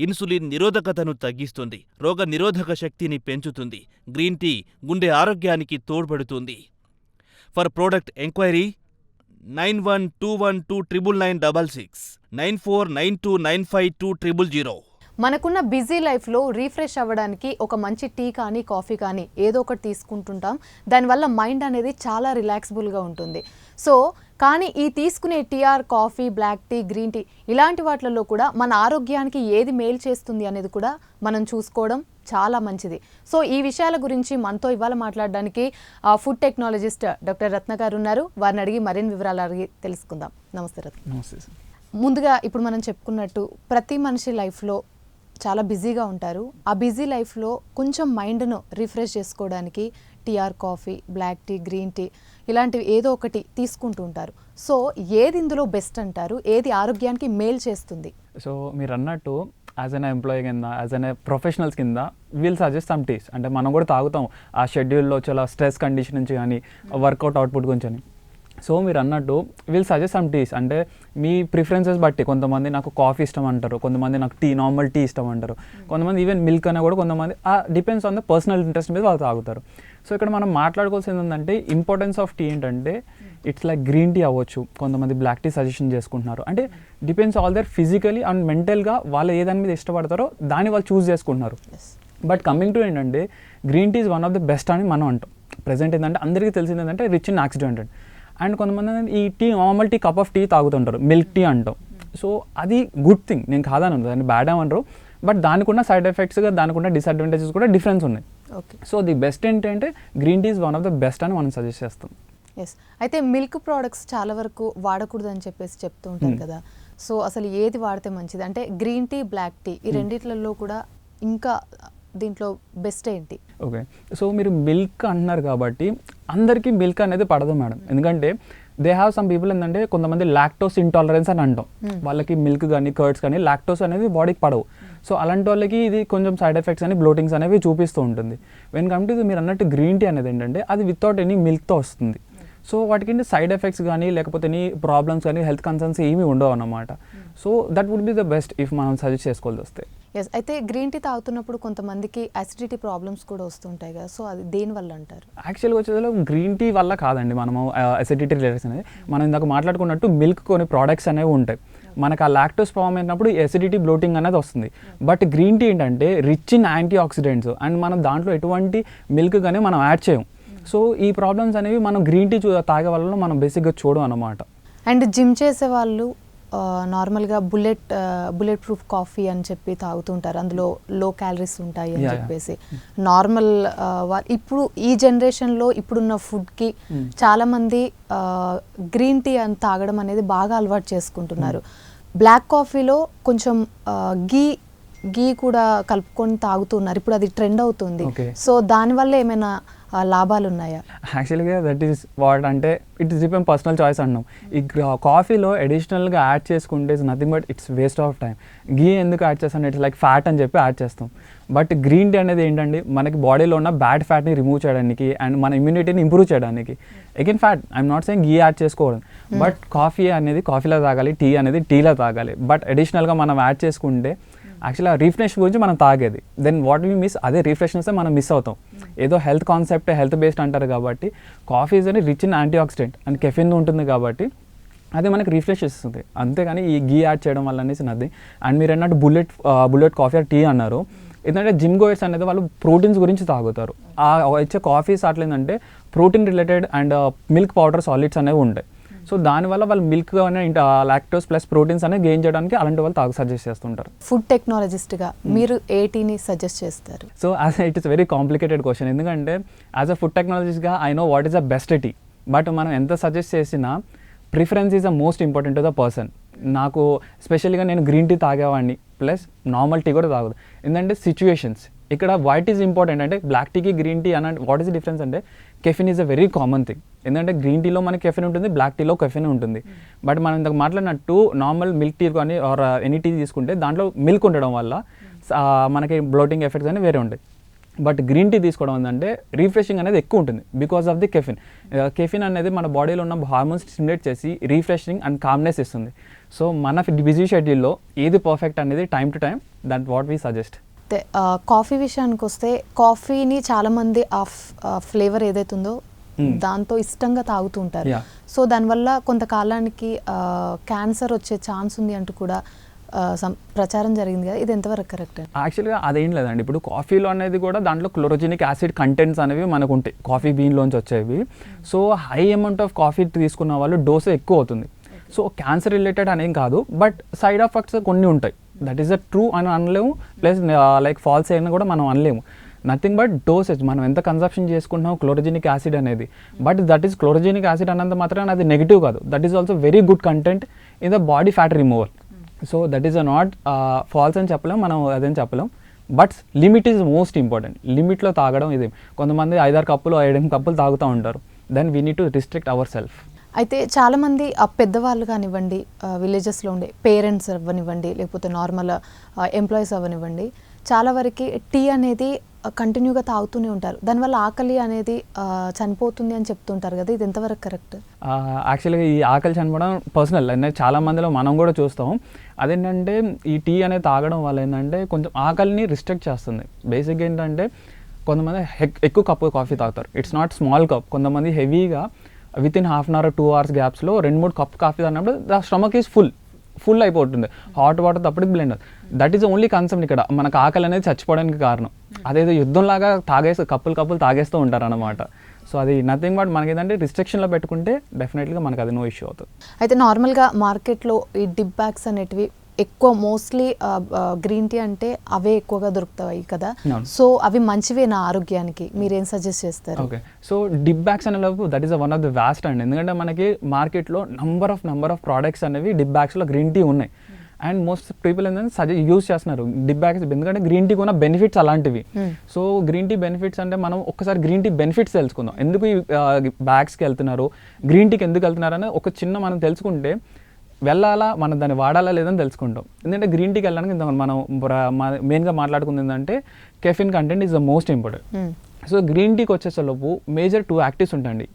Insulin నిరోధకతను తగ్గిస్తుంది రోగ నిరోధక శక్తిని పెంచుతుంది గ్రీన్ టీ గుండె ఆరోగ్యానికి తోడ్పడుతుంది. For product enquiry nine one two one two triple nine double six nine four nine two nine five two triple zero. మనకున్న బిజీ లైఫ్లో రీఫ్రెష్ అవ్వడానికి ఒక మంచి టీ కానీ కాఫీ కానీ ఏదో ఒకటి తీసుకుంటుంటాం. దానివల్ల మైండ్ అనేది చాలా రిలాక్సిబుల్గా ఉంటుంది. సో కానీ ఈ తీసుకునే tea or coffee black tea green tea ఇలాంటి వాటిలలో కూడా మన ఆరోగ్యానికి ఏది మేలు చేస్తుంది అనేది కూడా మనం చూసుకోవడం చాలా మంచిది. సో ఈ విషయాల గురించి మనతో ఇవాళ మాట్లాడడానికి ఫుడ్ టెక్నాలజిస్ట్ డాక్టర్ రత్న గారు ఉన్నారు. వారిని అడిగి మరిన్ని వివరాలు అడిగి తెలుసుకుందాం. నమస్తే రత్న. నమస్తే ముందుగా ఇప్పుడు మనం చెప్పుకున్నట్టు ప్రతి మనిషి లైఫ్లో చాలా బిజీగా ఉంటారు. ఆ బిజీ లైఫ్లో కొంచెం మైండ్ను రిఫ్రెష్ చేసుకోవడానికి tea or coffee black tea green tea ఇలాంటివి ఏదో ఒకటి తీసుకుంటూ ఉంటారు. సో ఏది ఇందులో బెస్ట్ అంటారు? ఏది ఆరోగ్యానికి మేల్ చేస్తుంది? సో మీరు అన్నట్టు యాజ్ అన్ ఎంప్లాయీ కింద యాజ్ అన్ ప్రొఫెషనల్స్ కింద వీల్ సజెస్ట్ సమ్ టీస్ అంటే మనం కూడా తాగుతాం. ఆ షెడ్యూల్లో చాలా స్ట్రెస్ కండిషన్ నుంచి కానీ వర్కౌట్ అవుట్పుట్ గురించి అని సో మీరు అన్నట్టు వీల్ సజెస్ట్ సమ్ టీస్ అంటే మీ ప్రిఫరెన్సెస్ బట్టి కొంతమంది నాకు కాఫీ ఇష్టం అంటారు కొంతమంది నాకు టీ నార్మల్ టీ ఇష్టం అంటారు. కొంతమంది ఈవెన్ మిల్క్ అయినా కూడా కొంతమంది depends on the personal interest మీద వాళ్ళు తాగుతారు. సో ఇక్కడ మనం మాట్లాడుకోవాల్సింది ఏంటంటే ఇంపార్టెన్స్ ఆఫ్ టీ ఏంటంటే ఇట్స్ లైక్ గ్రీన్ టీ అవ్వచ్చు. కొంతమంది బ్లాక్ టీ సజెషన్ చేసుకుంటున్నారు. అంటే depends on their physically and మెంటల్గా వాళ్ళు ఏ దాని మీద ఇష్టపడతారో దాన్ని వాళ్ళు చూస్ చేసుకుంటున్నారు. బట్ కమింగ్ టు ఏంటంటే green tea is one of the best అని మనం అంటాం. ప్రజెంట్ ఏంటంటే అందరికీ తెలిసింది ఏంటంటే రిచ్ ఇన్ యాక్సిడెంట్ అండ్ కొంతమంది ఏంటంటే ఈ tea normal tea cup of tea తాగుతుంటారు. Milk tea అంటాం. సో అది గుడ్ థింగ్ నేను కాదని దాన్ని బ్యాడ్ ఏమనరు బట్ దానికి ఉన్న సైడ్ ఎఫెక్ట్స్గా దానికి ఉన్న డిసడ్వాంటేజెస్ కూడా డిఫరెన్స్ ఉన్నాయి. ఓకే సో ది బెస్ట్ ఏంటంటే green tea is one of the best అని మనం సజెస్ట్ చేస్తాం. ఎస్ అయితే మిల్క్ ప్రోడక్ట్స్ చాలా వరకు వాడకూడదు అని చెప్పేసి చెప్తూ ఉంటారు కదా. సో అసలు ఏది వాడితే మంచిది? అంటే గ్రీన్ టీ బ్లాక్ టీ ఈ రెండిట్లలో కూడా ఇంకా దీంట్లో బెస్ట్ ఏంటి? ఓకే. సో మీరు మిల్క్ అంటున్నారు కాబట్టి అందరికీ మిల్క్ అనేది పడదు మేడం. ఎందుకంటే దే హ్యావ్ సమ్ పీపుల్ ఏంటంటే కొంతమంది లాక్టోస్ ఇంటాలరెన్స్ అని అంటాం. వాళ్ళకి మిల్క్ కానీ కర్డ్స్ కానీ లాక్టోస్ అనేది బాడీకి పడవు. సో అలాంటి వాళ్ళకి ఇది కొంచెం సైడ్ ఎఫెక్ట్స్ అని బ్లోటింగ్స్ అనేవి చూపిస్తూ ఉంటుంది. వెన్ కమ్ టు మీరు అన్నట్టు గ్రీన్ టీ అనేది ఏంటంటే అది వితౌట్ ఎనీ మిల్క్తో వస్తుంది. సో వాటికి సైడ్ ఎఫెక్ట్స్ కానీ లేకపోతే ఎనీ ప్రాబ్లమ్స్ కానీ హెల్త్ కన్సర్న్స్ ఏమీ ఉండవు అన్నమాట. So that would be the best if మనం సజెస్ట్ చేసుకోవాల్సి వస్తే. ఎస్ అయితే గ్రీన్ టీ తాగుతున్నప్పుడు కొంతమందికి అసిడిటీ ప్రాబ్లమ్స్ కూడా వస్తుంటాయి కదా సో అది దేని వల్ల అంటారు? యాక్చువల్గా వచ్చేదిలో గ్రీన్ టీ వల్ల కాదండి మనము అసిడిటీ రిలేటెడ్స్ అనేది. మనం ఇందాక మాట్లాడుకున్నట్టు మిల్క్ కొన్ని ప్రోడక్ట్స్ అనేవి ఉంటాయి. మనకు ఆ లాక్టోస్ ఫామ్ అయినప్పుడు ఎసిడిటీ బ్లోటింగ్ అనేది వస్తుంది. బట్ గ్రీన్ టీ ఏంటంటే rich in antioxidants and మనం దాంట్లో ఎటువంటి మిల్క్ కానీ మనం యాడ్ చేయం సో ఈ ప్రాబ్లమ్స్ అనేవి మనం గ్రీన్ టీ తాగే వల్ల మనం బేసిక్గా చూడం అన్నమాట. అండ్ జిమ్ చేసే వాళ్ళు నార్మల్గా బుల్లెట్ బుల్లెట్ ప్రూఫ్ కాఫీ అని చెప్పి తాగుతుంటారు. అందులో లో క్యాలరీస్ ఉంటాయి అని. చెప్పేసి. నార్మల్ ఇప్పుడు ఈ జనరేషన్లో ఇప్పుడున్న ఫుడ్కి Hmm. చాలామంది గ్రీన్ టీ అని తాగడం అనేది బాగా అలవాటు చేసుకుంటున్నారు. బ్లాక్ కాఫీలో కొంచెం గీ గీ కూడా కలుపుకొని తాగుతున్నారు. ఇప్పుడు అది ట్రెండ్ అవుతుంది. సో దానివల్ల ఏమైనా లాభాలు ఉన్నాయా యాక్చువల్గా దట్ ఈస్ వాట్ అంటే ఇట్స్ డిపెండ్ పర్సనల్ చాయిస్ అన్నాం. ఈ కాఫీలో అడిషనల్గా యాడ్ చేసుకుంటే it's nothing but it's waste of time ghee ఎందుకు యాడ్ చేస్తాను ఇట్స్ లైక్ ఫ్యాట్ అని చెప్పి యాడ్ చేస్తాం. బట్ గ్రీన్ టీ అనేది ఏంటంటే మనకి బాడీలో ఉన్న బ్యాడ్ ఫ్యాట్ని రిమూవ్ చేయడానికి అండ్ మన ఇమ్యూనిటీని ఇంప్రూవ్ చేయడానికి. Again fat I'm not saying ghee add చేసుకోవడం బట్ కాఫీ అనేది కాఫీలో తాగాలి టీ అనేది టీలో తాగాలి. బట్ అడిషనల్గా మనం యాడ్ చేసుకుంటే యాక్చువల్లీ ఆ గురించి మనం తాగేది. దెన్ వాట్ వీ మిస్ అదే రీఫ్రెష్నెస్ మనం మిస్ అవుతాం. ఏదో హెల్త్ కాన్సెప్ట్ హెల్త్ బేస్డ్ అంటారు కాబట్టి కాఫీ ఇస్ అని rich in antioxidant and caffeine ఉంటుంది కాబట్టి అది మనకి రిఫ్రెష్ ఇస్తుంది అంతేగాని ఈ గీ యాడ్ చేయడం వల్ల అనేసి నది అండ్ మీరు అన్నట్టు bullet bullet coffee or tea అన్నారు. ఎందుకంటే జిమ్ గోయర్స్ అనేది వాళ్ళు ప్రోటీన్స్ గురించి తాగుతారు. ఆ వచ్చే కాఫీస్ అట్లా ఏంటంటే protein related and milk powder solids అనేవి ఉంటాయి. సో దానివల్ల వాళ్ళు మిల్క్ లాక్టోస్ ప్లస్ ప్రోటీన్స్ అనేవి గెయిన్ చేయడానికి అలాంటి వాళ్ళు తాగు సజెస్ట్ చేస్తుంటారు. ఫుడ్ టెక్నాలజిస్ట్గా మీరు ఏ టీని సజెస్ట్ చేస్తారు. So as it is very complicated question ఎందుకంటే as a food టెక్నాలజిస్ట్గా I know what is the best tea but మనం ఎంత సజెస్ట్ చేసినా preference is the most important to the person నాకు స్పెషల్గా నేను గ్రీన్ టీ తాగేవాడిని ప్లస్ నార్మల్ టీ కూడా తాగదు. ఎందుకంటే సిచ్యువేషన్స్ ఇక్కడ వైట్ ఈజ్ ఇంపార్టెంట్ అంటే బ్లాక్ టీకి గ్రీన్ టీ అని వాట్ ఈస్ డిఫరెన్స్ అంటే caffeine is a very common thing ఎందుకంటే గ్రీన్ టీలో మనకి కెఫిన్ ఉంటుంది బ్లాక్ టీలో కెఫిన్ ఉంటుంది. బట్ మనం ఇంతకు మాట్లాడినట్టు నార్మల్ మిల్క్ టీ కానీ ఆర్ ఎనీ టీ తీసుకుంటే దాంట్లో మిల్క్ ఉండడం వల్ల మనకి బ్లోటింగ్ ఎఫెక్ట్స్ అనేవి వేరే ఉంటాయి. బట్ గ్రీన్ టీ తీసుకోవడం ఏంటంటే రీఫ్రెషింగ్ అనేది ఎక్కువ ఉంటుంది because of the caffeine caffeine అనేది మన బాడీలో ఉన్న హార్మోన్స్ స్టిమ్యులేట్ చేసి రీఫ్రెషింగ్ అండ్ కామ్నెస్ ఇస్తుంది. సో మన బిజీ షెడ్యూల్లో ఏది పర్ఫెక్ట్ అనేది time to time that what we suggest coffee విషయానికి వస్తే కాఫీని చాలామంది ఆ ఫ్లేవర్ ఏదైతే ఉందో దాంతో ఇష్టంగా తాగుతూ ఉంటారు. సో దానివల్ల కొంతకాలానికి క్యాన్సర్ వచ్చే ఛాన్స్ ఉంది అంటూ కూడా ప్రచారం జరిగింది కదా. ఇది ఎంతవరకు కరెక్ట్? యాక్చువల్గా అదేం లేదండి. ఇప్పుడు కాఫీలో అనేది కూడా దాంట్లో క్లోరోజెనిక్ యాసిడ్ కంటెంట్స్ అనేవి మనకు ఉంటాయి కాఫీ బీన్లోంచి వచ్చేవి. So high amount of coffee తీసుకున్న వాళ్ళు డోస్ ఎక్కువ అవుతుంది. సో క్యాన్సర్ రిలేటెడ్ అనేం కాదు. బట్ సైడ్ ఎఫెక్ట్స్ కొన్ని ఉంటాయి. దట్ ఈస్ అ ట్రూ అని అనలేము. ప్లస్ లైక్ ఫాల్స్ అయినా కూడా మనం అనలేము. నథింగ్ బట్ డోసేజ్ మనం ఎంత కన్సప్షన్ చేసుకుంటున్నాం క్లోరోజెనిక్ యాసిడ్ అనేది. But that is chlorogenic acid అన్నంత మాత్రం అది నెగిటివ్ కాదు. That is also very good content in the body fat removal so that is a not false అని చెప్పలేం మనం అదేం చెప్పలేం. But limit is most important లిమిట్లో తాగడం ఇది. కొంతమంది ఐదారు కప్పులు ఐదు కప్పులు తాగుతూ ఉంటారు. Then we need to restrict our self అయితే చాలామంది ఆ పెద్దవాళ్ళు కానివ్వండి విలేజెస్లో ఉండే పేరెంట్స్ అవ్వనివ్వండి లేకపోతే నార్మల్ ఎంప్లాయీస్ అవ్వనివ్వండి చాలా వరకు టీ అనేది కంటిన్యూగా తాగుతూనే ఉంటారు. దానివల్ల ఆకలి అనేది చనిపోతుంది అని చెప్తుంటారు కదా ఇది ఎంతవరకు కరెక్ట్? యాక్చువల్గా ఈ ఆకలి చనిపోవడం పర్సనల్ అనేది చాలా మందిలో మనం కూడా చూస్తాం. అదేంటంటే ఈ టీ అనేది తాగడం వల్ల ఏంటంటే కొంచెం ఆకలిని రిస్ట్రిక్ట్ చేస్తుంది. బేసిక్గా ఏంటంటే కొంతమంది హెక్- ఎక్కువ కప్పు కాఫీ తాగుతారు. ఇట్స్ నాట్ స్మాల్ కప్ కొంతమంది హెవీగా with in half an hour two hours గ్యాప్స్లో రెండు మూడు కప్ కాఫీ తాగినప్పుడు the stomach is full full అయిపోతుంది. Hot water తప్పటికి blend that is only concept ఇక్కడ. మనకు ఆకలి అనేది చచ్చిపోవడానికి కారణం. అదేదో యుద్ధంలాగా తాగేస్తూ కప్పులు కప్పులు తాగేస్తూ ఉంటారు అనమాట సో అది నథింగ్ బట్ మనకి ఏంటంటే రిస్ట్రిక్షన్లో పెట్టుకుంటే డెఫినెట్గా మనకు అది నో ఇష్యూ అవుతుంది. అయితే నార్మల్గా మార్కెట్లో ఈ డిప్ బ్యాగ్స్ అనేటివి ఎక్కువ మోస్ట్లీ గ్రీన్ టీ అంటే అవే ఎక్కువగా దొరుకుతాయి కదా. సో అవి మంచివే నా ఆరోగ్యానికి. మీరేం సజెస్ట్ చేస్తారు? ఓకే సో డిప్ బ్యాగ్స్ అనే లోపు that is one of the vast అండి ఎందుకంటే మనకి మార్కెట్లో number of number of products అనేవి డిప్ బ్యాగ్స్లో గ్రీన్ టీ ఉన్నాయి. అండ్ మోస్ట్ పీపుల్ ఏంటంటే సజెస్ట్ యూస్ చేస్తున్నారు. డిప్ బ్యాగ్స్ ఎందుకంటే గ్రీన్ టీకి ఉన్న బెనిఫిట్స్ అలాంటివి. సో గ్రీన్ టీ బెనిఫిట్స్ అంటే మనం ఒక్కసారి గ్రీన్ టీ బెనిఫిట్స్ తెలుసుకుందాం. ఎందుకు ఈ బ్యాగ్స్కి వెళ్తున్నారు? గ్రీన్ టీకి ఎందుకు వెళ్తున్నారు? అని ఒక చిన్న మనం తెలుసుకుంటే వెళ్ళాలా? మనం దాన్ని వాడాలా లేదని తెలుసుకుంటాం. ఎందుకంటే గ్రీన్ టీకి వెళ్ళడానికి ఇంత మనం మెయిన్గా మాట్లాడుకుంది ఏంటంటే caffeine content is the most important. So green టీకి వచ్చేసలోపు మేజర్ టూ యాక్టివ్స్ ఉంటాయండి.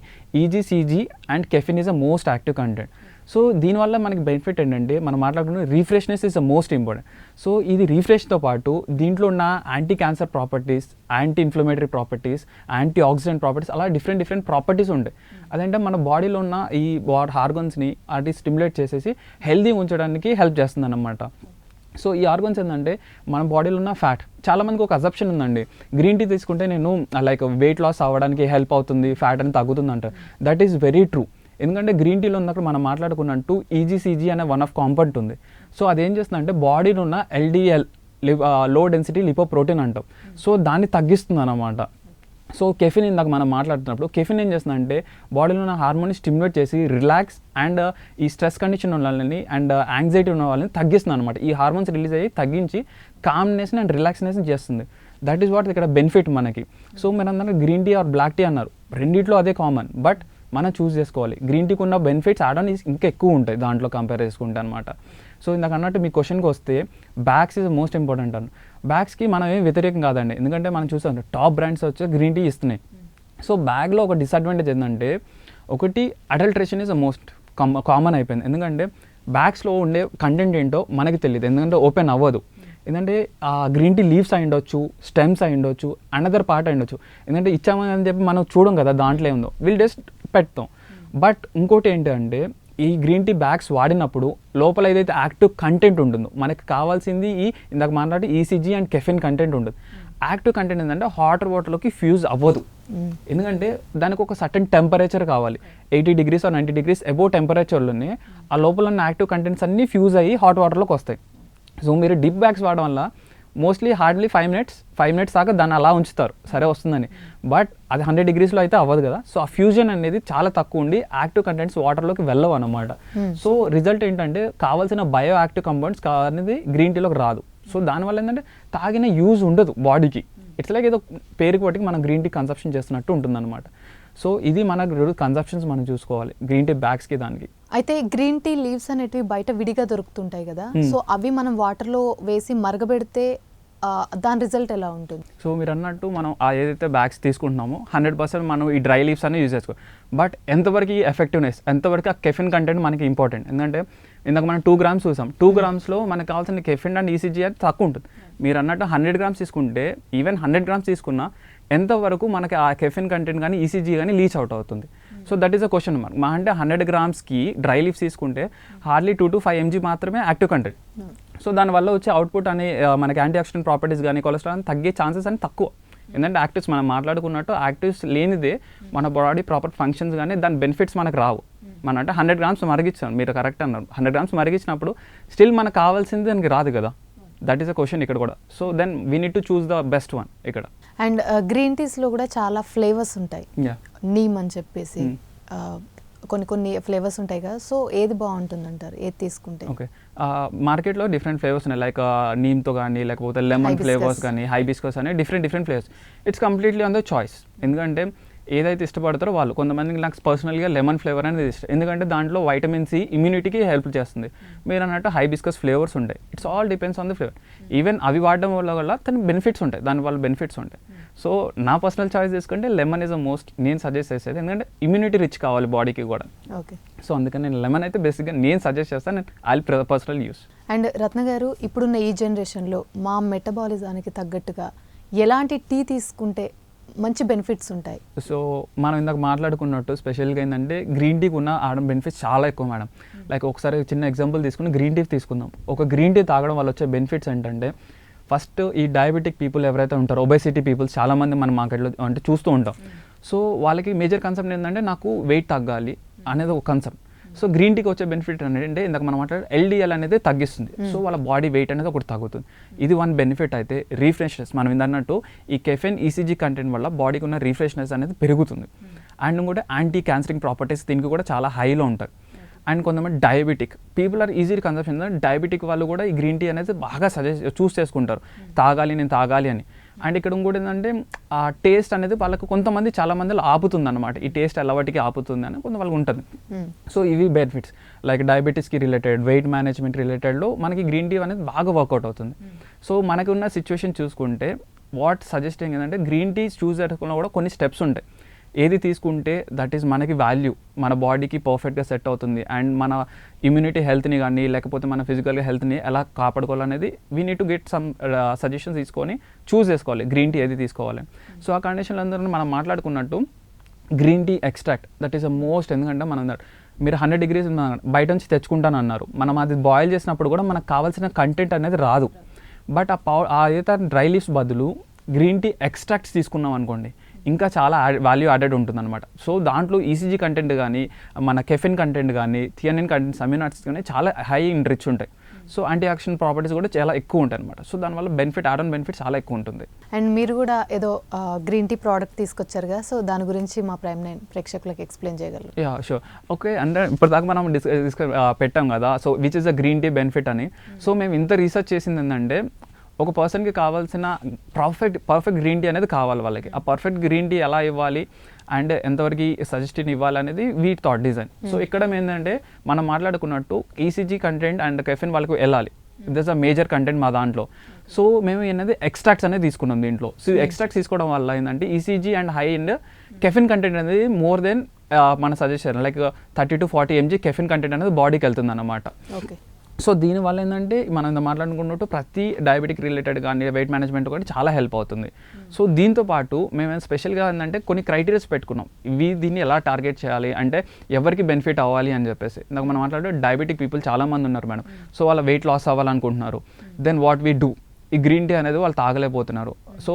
EGCG and caffeine is a most active content so దీనివల్ల మనకి బెనిఫిట్ ఏంటంటే మనం మాట్లాడుకున్న refreshness is the most important so ఇది రీఫ్రెష్తో పాటు దీంట్లో ఉన్న anti cancer properties anti inflammatory properties anti oxidant properties అలా డిఫరెంట్ డిఫరెంట్ ప్రాపర్టీస్ ఉంటాయి అదంటే మన బాడీలో ఉన్న ఈ వాట్ హార్గన్స్ని అది స్టిమ్యులేట్ చేసేసి హెల్దీ ఉంచడానికి హెల్ప్ చేస్తుంది అనమాట సో ఈ ఆర్గన్స్ ఏంటంటే మన బాడీలో ఉన్న ఫ్యాట్ చాలా మందికి ఒక అసెప్షన్ ఉందండి. గ్రీన్ టీ తీసుకుంటే నేను లైక్ వెయిట్ లాస్ అవ్వడానికి హెల్ప్ అవుతుంది ఫ్యాట్ అని తగ్గుతుంది అంటారు. దట్ ఈస్ వెరీ ట్రూ ఎందుకంటే గ్రీన్ టీలో ఉన్నప్పుడు మనం మాట్లాడుకున్నట్టు ఈజీసీజీ అనే వన్ ఆఫ్ కాంపౌంట్ ఉంది. సో అదేం చేస్తుందంటే బాడీలో ఉన్న ఎల్డిఎల్లో డెన్సిటీ లిపో ప్రోటీన్ అంటాం. సో దాన్ని తగ్గిస్తుంది అనమాట సో కెఫిన్ ఇందాక మనం మాట్లాడుతున్నప్పుడు కెఫిన్ ఏం చేస్తుందంటే బాడీలో ఉన్న హార్మోన్ స్టిమ్యులేట్ చేసి రిలాక్స్ అండ్ ఈ స్ట్రెస్ కండిషన్ ఉన్న వాళ్ళని అండ్ యాంగ్జైటీ ఉన్న వాళ్ళని తగ్గిస్తుంది అనమాట ఈ హార్మోన్స్ రిలీజ్ అయ్యి తగ్గించి కామ్నెస్ని అండ్ రిలాక్సినేషన్ చేస్తుంది. దట్ ఈస్ వాట్ ఇక్కడ బెనిఫిట్ మనకి. సో మీరు అందరూ green tea or black tea అన్నారు. రెండిట్లో అదే కామన్ బట్ మనం చూస్ చేసుకోవాలి. గ్రీన్ టీకి ఉన్న బెనిఫిట్స్ యాడ్ ఇంకా ఎక్కువ ఉంటాయి దాంట్లో కంపేర్ చేసుకుంటే అనమాట సో ఇందాక అన్నట్టు మీ క్వశ్చన్కి వస్తే బ్యాగ్స్ ఇస్ మోస్ట్ ఇంపార్టెంట్ అన్న బ్యాగ్స్కి మనం ఏం వ్యతిరేకం కాదండి. ఎందుకంటే మనం చూసాం టాప్ బ్రాండ్స్ వచ్చి గ్రీన్ టీ ఇస్తున్నాయి. సో బ్యాగ్లో ఒక డిసడ్వాంటేజ్ ఏంటంటే ఒకటి అడల్ట్రేషన్ ఇస్ మోస్ట్ కామన్ అయిపోయింది. ఎందుకంటే బ్యాగ్స్లో ఉండే కంటెంట్ ఏంటో మనకి తెలియదు ఎందుకంటే ఓపెన్ అవ్వదు. ఎందుకంటే ఆ గ్రీన్ టీ లీవ్స్ అయి ఉండొచ్చు స్టెమ్స్ అయి ఉండొచ్చు అనదర్ పార్ట్ అయి ఉండొచ్చు ఎందుకంటే ఇచ్చామని అని చెప్పి మనం చూడం కదా దాంట్లో ఏముందో. విల్ జస్ట్ పెడతాం. బట్ ఇంకోటి ఏంటంటే ఈ గ్రీన్ టీ బ్యాగ్స్ వాడినప్పుడు లోపల ఏదైతే యాక్టివ్ కంటెంట్ ఉంటుందో మనకి కావాల్సింది ఈ ఇందాక మాట్లాడి ఈసీజీ అండ్ కెఫిన్ కంటెంట్ ఉంటుంది. యాక్టివ్ కంటెంట్ ఏంటంటే హాటర్ వాటర్లోకి ఫ్యూజ్ అవ్వదు. ఎందుకంటే దానికి ఒక సర్టన్ టెంపరేచర్ కావాలి. Eighty degrees or ninety degrees above టెంపరేచర్లోనే ఆ లోపల ఉన్న యాక్టివ్ కంటెంట్స్ అన్నీ ఫ్యూజ్ అయ్యి హాట్ వాటర్లోకి వస్తాయి. సో మీరు డిప్ బ్యాగ్స్ వాడడం వల్ల mostly hardly five minutes five minutes దాకా దాన్ని అలా ఉంచుతారు. సరే వస్తుందని. బట్ అది హండ్రెడ్ డిగ్రీస్లో అయితే అవ్వదు కదా. సో ఆ ఫ్యూజన్ అనేది చాలా తక్కువ ఉండి యాక్టివ్ కంటెంట్స్ వాటర్లోకి వెళ్ళవు అనమాట సో రిజల్ట్ ఏంటంటే కావాల్సిన బయో యాక్టివ్ కంపౌండ్స్ అనేది గ్రీన్ టీలోకి రాదు. సో దానివల్ల ఏంటంటే తాగిన యూజ్ ఉండదు బాడీకి ఇట్స్ లైక్ ఏదో పేరుకి బట్టి మనం గ్రీన్ టీ కన్సప్షన్ చేస్తున్నట్టు ఉంటుందన్నమాట. సో ఇది మన కన్సప్షన్స్ మనం చూసుకోవాలి. గ్రీన్ టీ బ్యాగ్స్కి దానికి. అయితే గ్రీన్ టీ లీవ్స్ అనేటివి బయట విడిగా దొరుకుతుంటాయి కదా. Hmm. సో అవి మనం వాటర్లో వేసి మరగబెడితే దాని రిజల్ట్ ఎలా ఉంటుంది? సో మీరు అన్నట్టు మనం ఆ ఏదైతే బ్యాగ్స్ తీసుకుంటున్నామో హండ్రెడ్ పర్సెంట్ మనం ఈ డ్రై లీవ్స్ అన్ని యూజ్ చేసుకో బట్ ఎంతవరకు ఈ ఎఫెక్టివ్నెస్ ఎంతవరకు ఆ కెఫిన్ కంటెంట్ మనకి ఇంపార్టెంట్ ఎందుకంటే ఇందాక మనం టూ గ్రామ్స్ చూసాం. టూ గ్రామ్స్లో మనకు కావాల్సిన కెఫిన్ అండ్ ఈసీజీ అనేది తక్కువ ఉంటుంది. మీరు అన్నట్టు హండ్రెడ్ గ్రామ్స్ తీసుకుంటే ఈవెన్ హండ్రెడ్ గ్రామ్స్ తీసుకున్నా ఎంతవరకు మనకి ఆ కెఫిన్ కంటెంట్ కానీ ఈసీజీ కానీ లీచ్ అవుట్ అవుతుంది. So that is a question mark మా అంటే హండ్రెడ్ గ్రామ్స్కి డ్రై లీవ్స్ తీసుకుంటే hardly two to five mg మాత్రమే యాక్టివ్ కంటెంట్ సో దానివల్ల వచ్చే అవుట్పుట్ అనే మనకి యాంటీ ఆక్సిడెంట్ ప్రాపర్టీస్ కానీ కొలెస్ట్రాల్ తగ్గే ఛాన్సెస్ అని తక్కువ. ఎందుకంటే యాక్టివ్స్ మనం మాట్లాడుకున్నట్టు యాక్టివ్స్ లేనిదే మన బాడీ ప్రాపర్ ఫంక్షన్స్ కానీ దాని బెనిఫిట్స్ మనకు రావు. మన అంటే హండ్రెడ్ గ్రామ్స్ మరిగించాం మీరు కరెక్ట్ అన్నారు. హండ్రెడ్ గ్రామ్స్ మరిగించినప్పుడు స్టిల్ మనకు కావాల్సింది దానికి రాదు కదా. దట్ ఈస్ అ క్వశ్చన్ ఇక్కడ కూడా. So then we need to choose the best one ఇక్కడ. అండ్ గ్రీన్ టీస్లో కూడా చాలా ఫ్లేవర్స్ ఉంటాయి. నీమ్ అని చెప్పేసి Hmm. కొన్ని కొన్ని ఫ్లేవర్స్ ఉంటాయి కదా. సో ఏది బాగుంటుంది అంటారు ఏది తీసుకుంటే? ఓకే మార్కెట్లో డిఫరెంట్ ఫ్లేవర్స్ ఉన్నాయి. లైక్ నీమ్తో కానీ లేకపోతే లెమన్. ఫ్లేవర్స్ కానీ హైబిస్కస్ అని different different flavours it's completely on the choice ఎందుకంటే ఏదైతే ఇష్టపడతారో వాళ్ళు. కొంతమందికి నాకు పర్సనల్గా లెమన్ ఫ్లేవర్ అనేది ఇష్టం. ఎందుకంటే దాంట్లో వైటమిన్ సి ఇమ్యూనిటీకి హెల్ప్ చేస్తుంది. మీరు అన్నట్టు హైబిస్కస్ ఫ్లేవర్స్ ఉంటాయి. It's all depends on the flavour even అవి వాడడం వల్ల వల్ల తన బెనిఫిట్స్ ఉంటాయి. దాని వల్ల బెనిఫిట్స్ ఉంటాయి. సో నా పర్సనల్ చాయిస్ తీసుకుంటే లెమన్ ఇస్ ద మోస్ట్ నేను సజెస్ట్ చేసేది. ఎందుకంటే ఇమ్యూనిటీ రిచ్ కావాలి బాడీకి కూడా. ఓకే సో అందుకని నేను లెమన్ అయితే బేసిక్గా నేను సజెస్ట్ చేస్తాను I personal use and Ratna garu ఇప్పుడున్న ఈ జనరేషన్లో మా మెటబాలిజానికి తగ్గట్టుగా ఎలాంటి టీ తీసుకుంటే మంచి బెనిఫిట్స్ ఉంటాయి. సో మనం ఇందాక మాట్లాడుకున్నట్టు స్పెషల్గా ఏంటంటే గ్రీన్ టీకి ఉన్న ఆడడం బెనిఫిట్స్ చాలా ఎక్కువ మేడం. లైక్ ఒకసారి చిన్న ఎగ్జాంపుల్ తీసుకుని గ్రీన్ టీ తీసుకుందాం. ఒక గ్రీన్ టీ తాగడం వల్ల వచ్చే బెనిఫిట్స్ ఏంటంటే ఫస్ట్ ఈ డయాబెటిక్ పీపుల్ ఎవరైతే ఉంటారో ఒబెసిటీ పీపుల్స్ చాలామంది మన మార్కెట్లో అంటే చూస్తూ ఉంటాం. సో వాళ్ళకి మేజర్ కన్సెప్ట్ ఏంటంటే నాకు వెయిట్ తగ్గాలి అనేది ఒక కన్సెప్ట్ సో గ్రీన్ టీకి వచ్చే బెనిఫిట్ ఏంటంటే ఇందాక మనం మాట్లాడే ఎల్డిఎల్ అనేది తగ్గిస్తుంది. సో వాళ్ళ బాడీ వెయిట్ అనేది ఒకటి తగ్గుతుంది. ఇది వన్ బెనిఫిట్ అయితే రీఫ్రెష్నెస్. మనం ఇందన్నట్టు ఈ కెఫెన్ ఈసీజీ కంటెంట్ వల్ల బాడీకి ఉన్న రీఫ్రెష్నెస్ అనేది పెరుగుతుంది. అండ్ కూడా యాంటీ క్యాన్సరింగ్ ప్రాపర్టీస్ దీనికి కూడా చాలా హైలో ఉంటాయి. అండ్ కొంతమంది diabetic people or easy consumption. Diabetic వాళ్ళు కూడా ఈ గ్రీన్ టీ అనేది బాగా సజెస్ట్ చూస్ చేసుకుంటారు. తాగాలి నేను తాగాలి అని. అండ్ ఇక్కడ ఇంకోటి ఏంటంటే ఆ టేస్ట్ అనేది వాళ్ళకు కొంతమంది చాలా మంది ఆపుతుంది అనమాట ఈ టేస్ట్ అలవాటికి ఆపుతుంది అని కొంత వాళ్ళకి ఉంటుంది. మ్మ్. సో ఇవి బెనిఫిట్స్ లైక్ డయాబెటీస్కి రిలేటెడ్ వెయిట్ మేనేజ్మెంట్ రిలేటెడ్లో మనకి గ్రీన్ టీ అనేది బాగా వర్కౌట్ అవుతుంది. సో మనకి ఉన్న సిచ్యువేషన్ చూసుకుంటే వాట్ సజెస్టింగ్ ఏంటంటే గ్రీన్ టీ చూస్ చేసుకున్న కూడా కొన్ని స్టెప్స్ ఉంటాయి. ఏది తీసుకుంటే దట్ ఈస్ మనకి వాల్యూ మన బాడీకి పర్ఫెక్ట్గా సెట్ అవుతుంది అండ్ మన ఇమ్యూనిటీ హెల్త్ని కానీ లేకపోతే మన ఫిజికల్గా హెల్త్ని ఎలా కాపాడుకోవాలనేది we need to get some suggestions తీసుకొని చూస్ చేసుకోవాలి గ్రీన్ టీ ఏది తీసుకోవాలి. సో ఆ కండిషన్లో అందరూ మనం మాట్లాడుకున్నట్టు green tea extract that is a most ఎందుకంటే మనం మీరు హండ్రెడ్ డిగ్రీస్ బయట నుంచి తెచ్చుకుంటాను అన్నారు. మనం అది బాయిల్ చేసినప్పుడు కూడా మనకు కావాల్సిన కంటెంట్ అనేది రాదు. బట్ ఆ పౌ ఆ ఏదైతే డ్రై లీవ్స్ బదులు గ్రీన్ టీ ఎక్స్ట్రాక్ట్స్ తీసుకున్నాం అనుకోండి ఇంకా చాలా వాల్యూ యాడెడ్ ఉంటుంది అనమాట సో దాంట్లో ఈసీజీ కంటెంట్ కానీ మన కెఫిన్ కంటెంట్ కానీ థియనిన్ కంటెంట్స్ అమినాట్స్ కానీ చాలా హై ఇన్ రిచ్ ఉంటాయి. సో యాంటీ ఆక్సిడెంట్ ప్రాపర్టీస్ కూడా చాలా ఎక్కువ ఉంటాయి అనమాట సో దానివల్ల బెనిఫిట్ యాడ్ ఆన్ బెనిఫిట్ చాలా ఎక్కువ ఉంటుంది. అండ్ మీరు కూడా ఏదో గ్రీన్ టీ ప్రోడక్ట్ తీసుకొచ్చారు కదా సో దాని గురించి మా ప్రైమ్ నైన్ ప్రేక్షకులకు ఎక్స్ప్లెయిన్ చేయగలరు. యా షూర్ ఓకే అంటే ఇప్పటిదాకా మనం డిస్ డిస్క పెట్టాం కదా. So which is a green tea benefit అని. సో మేము ఇంత రీసెర్చ్ చేసింది ఏంటంటే ఒక పర్సన్కి కావాల్సిన పర్ఫెక్ట్ పర్ఫెక్ట్ గ్రీన్ టీ అనేది కావాలి వాళ్ళకి. ఆ పర్ఫెక్ట్ గ్రీన్ టీ ఎలా ఇవ్వాలి? అండ్ ఎంతవరకు సజెషన్ ఇవ్వాలి అనేది వీ థాట్ డిజైన్ సో ఇక్కడ ఏంటంటే మనం మాట్లాడుకున్నట్టు ఈసీజీ కంటెంట్ అండ్ కెఫిన్ వాళ్ళకి వెళ్ళాలి. దిస్ అ మేజర్ కంటెంట్ మా దాంట్లో. సో మేము ఏంటంటే ఎక్స్ట్రాక్ట్స్ అనేది తీసుకున్నాం దీంట్లో. సో ఎక్స్ట్రాక్ట్స్ తీసుకోవడం వల్ల ఏంటంటే EGCG and high and caffeine content అనేది మోర్ దెన్ మన suggestion like thirty to forty mg caffeine content అనేది బాడీకి వెళ్తుంది అన్నమాట ఓకే సో దీనివల్ల ఏంటంటే మనం ఇంత మాట్లాడుకున్నట్టు ప్రతి డయాబెటిక్ రిలేటెడ్ కానీ వెయిట్ మేనేజ్మెంట్ కూడా చాలా హెల్ప్ అవుతుంది. సో దీంతో పాటు మేము స్పెషల్గా ఏంటంటే కొన్ని క్రైటీరియాస్ పెట్టుకున్నాం. ఇవి దీన్ని ఎలా టార్గెట్ చేయాలి? అంటే ఎవరికి బెనిఫిట్ అవ్వాలి అని చెప్పేసి. ఇందాక మనం మాట్లాడే డయాబెటిక్ పీపుల్ చాలా మంది ఉన్నారు మేడం. సో వాళ్ళ వెయిట్ లాస్ అవ్వాలనుకుంటున్నారు. దెన్ వాట్ వీ డూ ఈ గ్రీన్ టీ అనేది వాళ్ళు తాగలేకపోతున్నారు. సో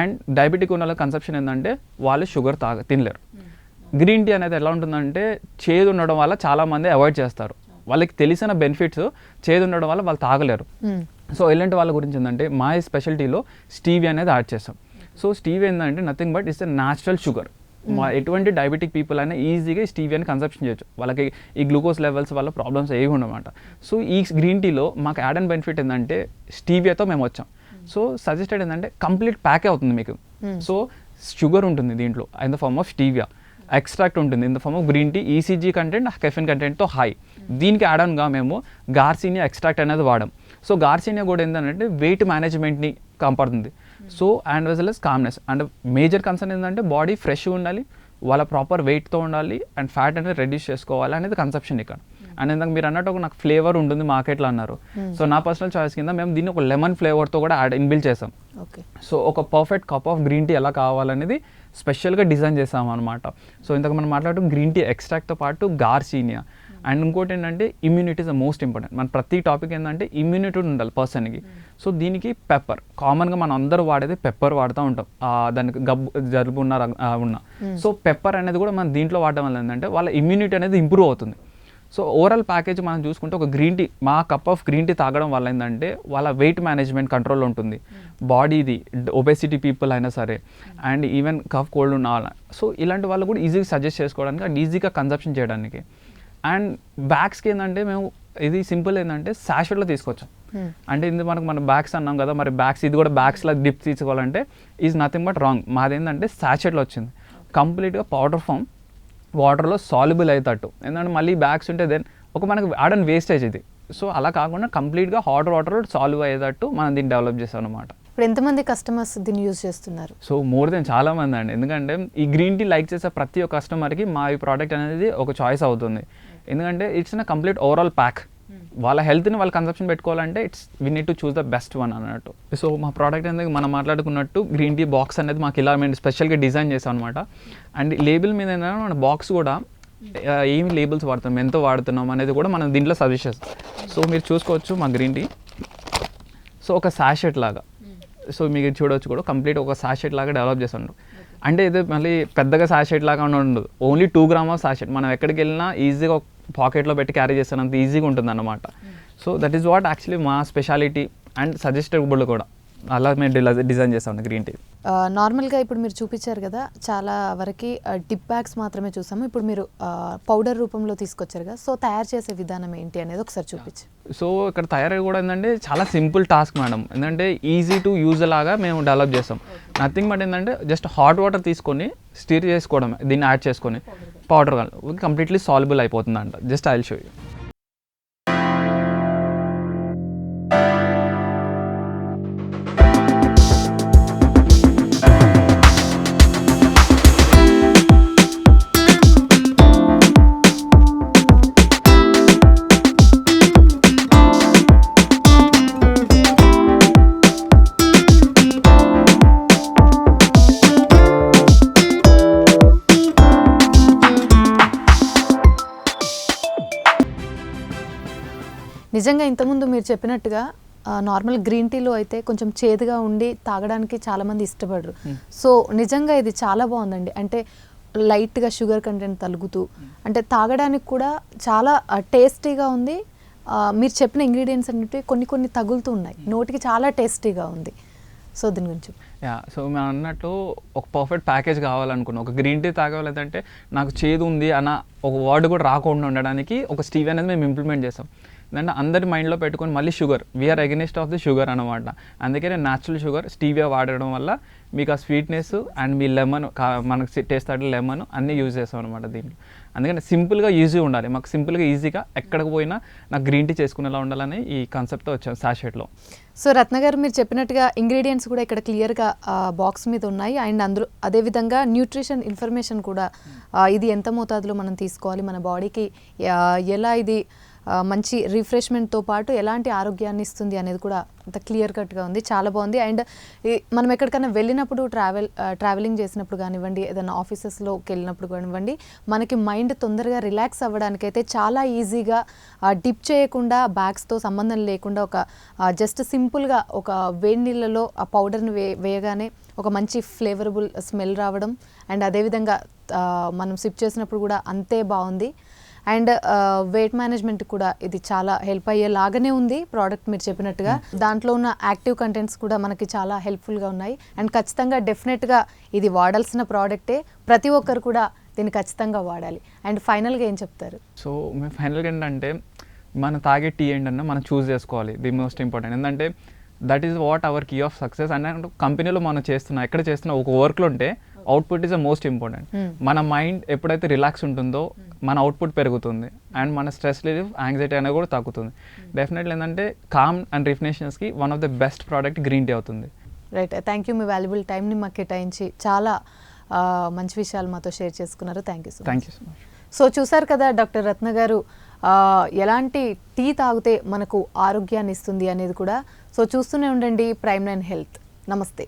అండ్ డయాబెటిక్ ఉన్న వాళ్ళ కన్సెప్షన్ ఏంటంటే వాళ్ళు షుగర్ తాగ తినలేరు. గ్రీన్ టీ అనేది ఎలా ఉంటుందంటే చేదు ఉండడం వల్ల చాలామంది అవాయిడ్ చేస్తారు. వాళ్ళకి తెలిసిన బెనిఫిట్స్ చేదు ఉండడం వల్ల వాళ్ళు తాగలేరు. సో ఇలాంటి వాళ్ళ గురించి ఏంటంటే మా స్పెషాలిటీలో స్టీవీ అనేది యాడ్ చేస్తాం. సో స్టీవీ ఏంటంటే nothing but it's a natural sugar మా ఎటువంటి డయాబెటిక్ పీపుల్ అయినా ఈజీగా స్టీవియాని కన్సప్షన్ చేయొచ్చు. వాళ్ళకి ఈ గ్లూకోజ్ లెవెల్స్ వల్ల ప్రాబ్లమ్స్ ఏవి ఉండమాట. సో ఈ గ్రీన్ టీలో మాకు యాడ్ అండ్ బెనిఫిట్ ఏంటంటే స్టీవియాతో మేము వచ్చాం. సో సజెస్టెడ్ ఏంటంటే కంప్లీట్ ప్యాకే అవుతుంది మీకు. సో షుగర్ ఉంటుంది దీంట్లో in the form of stevia extract ఉంటుంది in the form of green tea EGCG content caffeine కంటెంట్తో హై దీనికి యాడ్ ఆన్గా మేము గార్సీనియా ఎక్స్ట్రాక్ట్ అనేది వాడాం. సో గార్సీనియా కూడా ఏంటంటే వెయిట్ మేనేజ్మెంట్ని కాపాడుతుంది. సో అండ్ వెజ్ ఎస్ కామ్నెస్ అండ్ మేజర్ కన్సర్న్ ఏంటంటే బాడీ ఫ్రెష్ ఉండాలి వాళ్ళ ప్రాపర్ వెయిట్తో ఉండాలి అండ్ ఫ్యాట్ అనేది రెడ్యూస్ చేసుకోవాలి అనేది కన్సెప్షన్ ఇక్కడ. అండ్ ఇందాక మీరు అన్నట్టు ఒక నాకు ఫ్లేవర్ ఉంటుంది మార్కెట్లో అన్నారు. సో నా పర్సనల్ చాయిస్ కింద మేము దీన్ని ఒక లెమన్ ఫ్లేవర్తో కూడా యాడ్ ఇన్బిల్ చేసాం. ఓకే సో ఒక perfect cup of green tea ఎలా కావాలనేది స్పెషల్గా డిజైన్ చేసాం అనమాట సో ఇంతకు మనం మాట్లాడుతూ గ్రీన్ టీ ఎక్స్ట్రాక్ట్తో పాటు గార్సీనియా అండ్ ఇంకోటి ఏంటంటే immunity is the most important మన ప్రతి టాపిక్ ఏంటంటే ఇమ్యూనిటీ ఉండాలి పర్సన్కి సో దీనికి పెప్పర్ కామన్గా మనం అందరూ వాడేది పెప్పర్ వాడుతూ ఉంటాం. దానికి గబ్బు జలుబు ఉన్న ఉన్న. సో పెప్పర్ అనేది కూడా మనం దీంట్లో వాడడం వల్ల ఏంటంటే వాళ్ళ ఇమ్యూనిటీ అనేది ఇంప్రూవ్ అవుతుంది. సో ఓవరాల్ ప్యాకేజ్ మనం చూసుకుంటే ఒక గ్రీన్ టీ మా కప్ ఆఫ్ గ్రీన్ టీ తాగడం వల్ల ఏంటంటే వాళ్ళ వెయిట్ మేనేజ్మెంట్ కంట్రోల్ ఉంటుంది. బాడీది ఒబెసిటీ పీపుల్ అయినా సరే అండ్ ఈవెన్ కఫ్ కోల్డ్ ఉన్న సో ఇలాంటి వాళ్ళు కూడా ఈజీగా సజెస్ట్ చేసుకోవడానికి అండ్ ఈజీగా కన్సప్షన్ చేయడానికి. అండ్ బ్యాగ్స్కి ఏంటంటే మేము ఇది సింపుల్ ఏంటంటే శాషెట్లో తీసుకొచ్చాం. అంటే ఇది మనకు మన బ్యాగ్స్ అన్నాం కదా మరి బ్యాగ్స్ ఇది కూడా బ్యాగ్స్లో డిప్ తీసుకోవాలంటే ఈజ్ నథింగ్ బట్ రాంగ్ మాది ఏంటంటే శాషెట్లో వచ్చింది. కంప్లీట్గా పౌడర్ ఫామ్ వాటర్లో సాల్యుబుల్ అవుతాడు ఎందుకంటే మళ్ళీ బ్యాగ్స్ ఉంటే దెన్ ఒక మనకి ఆడని వేస్టేజ్ ఇది. సో అలా కాకుండా కంప్లీట్గా హాట్ వాటర్ సాల్వ్ అయ్యేటట్టు మనం దీన్ని డెవలప్ చేసాం అనమాట ఇప్పుడు ఎంతమంది కస్టమర్స్ దీన్ని యూజ్ చేస్తున్నారు? సో మోర్ దెన్ చాలా మంది అండి. ఎందుకంటే ఈ గ్రీన్ టీ లైక్ చేసే ప్రతి ఒక్క కస్టమర్కి మా ఈ ప్రోడక్ట్ అనేది ఒక చాయిస్ అవుతుంది. ఎందుకంటే it's a complete overall pack వాళ్ళ హెల్త్ని వాళ్ళ కన్సప్షన్ పెట్టుకోవాలంటే it's we need to choose the best one అన్నట్టు. సో మా ప్రోడక్ట్ అనేది మనం మాట్లాడుకున్నట్టు గ్రీన్ టీ బాక్స్ అనేది మాకు ఇలా మేము స్పెషల్గా డిజైన్ చేసాం అనమాట అండ్ లేబుల్ మీద ఏంటంటే మన బాక్స్ కూడా ఆ, ఏమి లేబుల్స్ వాడుతున్నాం ఎంత వాడుతున్నాం అనేది కూడా మనం దీంట్లో సజెస్ట్ చేస్తాం. సో మీరు చూసుకోవచ్చు మా గ్రీన్ టీ సో ఒక సాషెట్ లాగా. సో మీకు ఇది చూడవచ్చు కూడా కంప్లీట్ ఒక సాషెట్ లాగా డెవలప్ చేస్తుండ్రు అంటే ఇది మళ్ళీ పెద్దగా సాషెట్ లాగా ఉండదు. Only two gram of sachet మనం ఎక్కడికి వెళ్ళినా ఈజీగా పాకెట్లో పెట్టి క్యారీ చేస్తానంత ఈజీగా ఉంటుంది అన్నమాట so that is what actually మా స్పెషాలిటీ అండ్ సజెస్టబుల్ కూడా. అలా మేము డిజైన్ చేస్తాం గ్రీన్ టీ. నార్మల్గా ఇప్పుడు మీరు చూపించారు కదా చాలా వరకు డిప్ బ్యాగ్స్ మాత్రమే చూసాము. ఇప్పుడు మీరు పౌడర్ రూపంలో తీసుకొచ్చారు కదా సో తయారు చేసే విధానం ఏంటి అనేది ఒకసారి చూపించు. సో ఇక్కడ తయారై కూడా ఏంటంటే చాలా సింపుల్ టాస్క్ మేడం. ఏంటంటే ఈజీ టు యూజ్ లాగా మేము డెవలప్ చేస్తాం. నథింగ్ బట్ ఏంటంటే జస్ట్ హాట్ వాటర్ తీసుకొని స్టీర్ చేసుకోవడమే దీన్ని యాడ్ చేసుకొని పౌడర్. కంప్లీట్లీ సాల్యుబుల్ అయిపోతుంది అంట జస్ట్ ఐల్ షో యూ. మీరు చెప్పినట్టుగా నార్మల్ గ్రీన్ టీలో అయితే కొంచెం చేదుగా ఉండి తాగడానికి చాలామంది ఇష్టపడరు. సో నిజంగా ఇది చాలా బాగుందండి. అంటే లైట్గా షుగర్ కంటెంట్ తలుగుతూ అంటే తాగడానికి కూడా చాలా టేస్టీగా ఉంది. మీరు చెప్పిన ఇంగ్రీడియంట్స్ అన్నిటి కొన్ని కొన్ని తగులుతూ ఉన్నాయి. నోటికి చాలా టేస్టీగా ఉంది. సో దీని గురించి. యా సో మేము అన్నట్టు ఒక పర్ఫెక్ట్ ప్యాకేజ్ కావాలనుకున్నాం. ఒక గ్రీన్ టీ తాగలేదంటే నాకు చేదు ఉంది అన్న ఒక వర్డ్ కూడా రాకుండా ఉండడానికి ఒక స్టీవ్ అనేది మేము ఇంప్లిమెంట్ చేసాం. ఎందుకంటే అందరి మైండ్లో పెట్టుకొని మళ్ళీ sugar. We are against of the sugar అనమాట అందుకే నేను న్యాచురల్ షుగర్ స్టీవియా వాడడం వల్ల మీకు ఆ స్వీట్నెస్ అండ్ మీ లెమన్ మనకు టేస్ట్ అట్లా లెమన్ అన్నీ యూజ్ చేస్తాం అనమాట దీంట్లో. అందుకని సింపుల్గా ఈజీ ఉండాలి. మాకు సింపుల్గా ఈజీగా ఎక్కడికి పోయినా నాకు గ్రీన్ టీ చేసుకునేలా ఉండాలని ఈ కాన్సెప్ట్తో వచ్చాం సాషెట్లో. సో రత్న గారు మీరు చెప్పినట్టుగా ఇంగ్రీడియంట్స్ కూడా ఇక్కడ క్లియర్గా బాక్స్ మీద ఉన్నాయి. అండ్ అందులో అదేవిధంగా న్యూట్రిషన్ ఇన్ఫర్మేషన్ కూడా ఇది ఎంత మోతాదులో మనం తీసుకోవాలి? మన బాడీకి ఎలా ఇది మంచి రిఫ్రెష్మెంట్తో పాటు ఎలాంటి ఆరోగ్యాన్ని ఇస్తుంది అనేది కూడా అంత క్లియర్ కట్గా ఉంది. చాలా బాగుంది. అండ్ మనం ఎక్కడికైనా వెళ్ళినప్పుడు ట్రావెల్ ట్రావెలింగ్ చేసినప్పుడు కానివ్వండి ఏదైనా ఆఫీసెస్లోకి వెళ్ళినప్పుడు కానివ్వండి మనకి మైండ్ తొందరగా రిలాక్స్ అవ్వడానికి అయితే చాలా ఈజీగా డిప్ చేయకుండా బ్యాగ్స్తో సంబంధం లేకుండా ఒక జస్ట్ సింపుల్గా ఒక వేడి నీళ్ళలో ఆ పౌడర్ని వే వేయగానే ఒక మంచి ఫ్లేవరబుల్ స్మెల్ రావడం అండ్ అదేవిధంగా మనం సిప్ చేసినప్పుడు కూడా అంతే బాగుంది. అండ్ వెయిట్ మేనేజ్మెంట్ కూడా ఇది చాలా హెల్ప్ అయ్యేలాగానే ఉంది ప్రోడక్ట్ మీరు చెప్పినట్టుగా. దాంట్లో ఉన్న యాక్టివ్ కంటెంట్స్ కూడా మనకి చాలా హెల్ప్ఫుల్గా ఉన్నాయి. అండ్ ఖచ్చితంగా డెఫినెట్గా ఇది వాడాల్సిన ప్రోడక్టే ప్రతి ఒక్కరు కూడా దీన్ని ఖచ్చితంగా వాడాలి. అండ్ ఫైనల్గా ఏం చెప్తారు? సో మేము ఫైనల్గా ఏంటంటే మనం తాగే టీ ఏంటన్నా మనం చూస్ చేసుకోవాలి. ది మోస్ట్ ఇంపార్టెంట్ ఎందుకంటే that is what our key of success and కంపెనీలో మనం చేస్తున్నా ఎక్కడ చేస్తున్నా ఒక వర్క్లో ఉంటే output is the most important Hmm. మన మైండ్ ఎప్పుడైతే రిలాక్స్ ఉంటుందో మన అవుట్పుట్ పెరుగుతుంది. అండ్ మన స్ట్రెస్ రిలీఫ్ యాంగ్జైటీ అనేది కూడా తగ్గుతుంది. డెఫినెట్లీ ఏంటంటే calm and రిఫ్రెషన్స్కి one of the best product green tea అవుతుంది. రైట్ థ్యాంక్ యూ మీ వాల్యుబుల్ టైంని మాకు కేటాయించి చాలా మంచి విషయాలు మాతో షేర్ చేసుకున్నారు. Thank you so thank you so much so చూసారు కదా డాక్టర్ రత్న గారు ఎలాంటి టీ తాగితే మనకు ఆరోగ్యాన్ని ఇస్తుంది అనేది కూడా. సో చూస్తూనే ఉండండి. ప్రైమ్ నైన్ హెల్త్ నమస్తే.